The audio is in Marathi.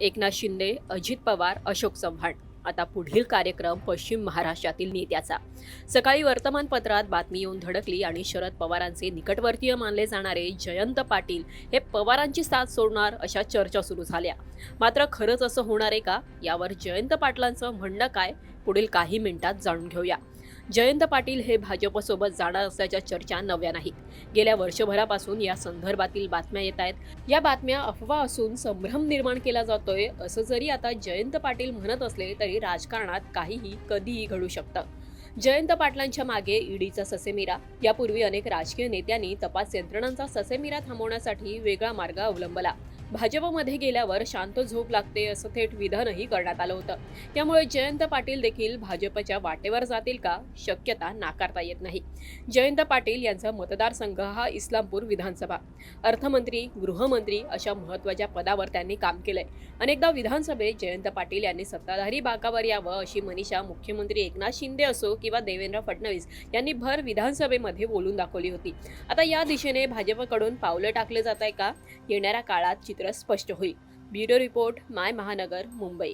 एकनाथ शिंदे अजित पवार अशोक चव्हाण. आता पुढील कार्यक्रम पश्चिम महाराष्ट्रातील नेत्याचा. सकाळी वर्तमानपत्रात बातमी येऊन धडकली आणि शरद पवारांचे निकटवर्तीय मानले जाणारे जयंत पाटील हे पवारांची साथ सोडणार अशा चर्चा सुरू झाल्या. मात्र खरंच असं होणार आहे का? यावर जयंत पाटलांचं म्हणणं काय? पुढील काही मिनिटात जाणून घेऊया. जयंत पाटील हे भाजपसोबत जाणार असल्याच्या चर्चा नव्या नाहीत. गेल्या वर्षभरापासून या संदर्भातील बातम्या येत आहेत. या बातम्या अफवा असून संभ्रम निर्माण केला जातोय असं जरी आता जयंत पाटील म्हणत असले तरी राजकारणात काहीही कधीही घडू शकतं. जयंत पाटलांच्या मागे ईडीचा ससेमिरा. यापूर्वी अनेक राजकीय नेत्यांनी तपास यंत्रणांचा ससेमिरा थांबवण्यासाठी वेगळा मार्ग अवलंबला. भाजपमध्ये गेल्यावर शांत झोप लागते असं थेट विधानही करण्यात आलं होतं. त्यामुळे जयंत पाटील देखील भाजपच्या वाटेवर जातील का? शक्यता नाकारता येत नाही. जयंत पाटील यांचा मतदारसंघ हा इस्लामपूर विधानसभा. अर्थमंत्री गृहमंत्री अशा महत्त्वाच्या पदावर त्यांनी काम केलंय. अनेकदा विधानसभेत जयंत पाटील यांनी सत्ताधारी बाकावर यावं अशी मनीषा मुख्यमंत्री एकनाथ शिंदे असो किंवा देवेंद्र फडणवीस यांनी भर विधानसभेमध्ये बोलून दाखवली होती. आता या दिशेने भाजपकडून पावलं टाकले जात आहे का? येणाऱ्या काळात चित्र स्पष्ट होईल. ब्युरो रिपोर्ट माय महानगर मुंबई.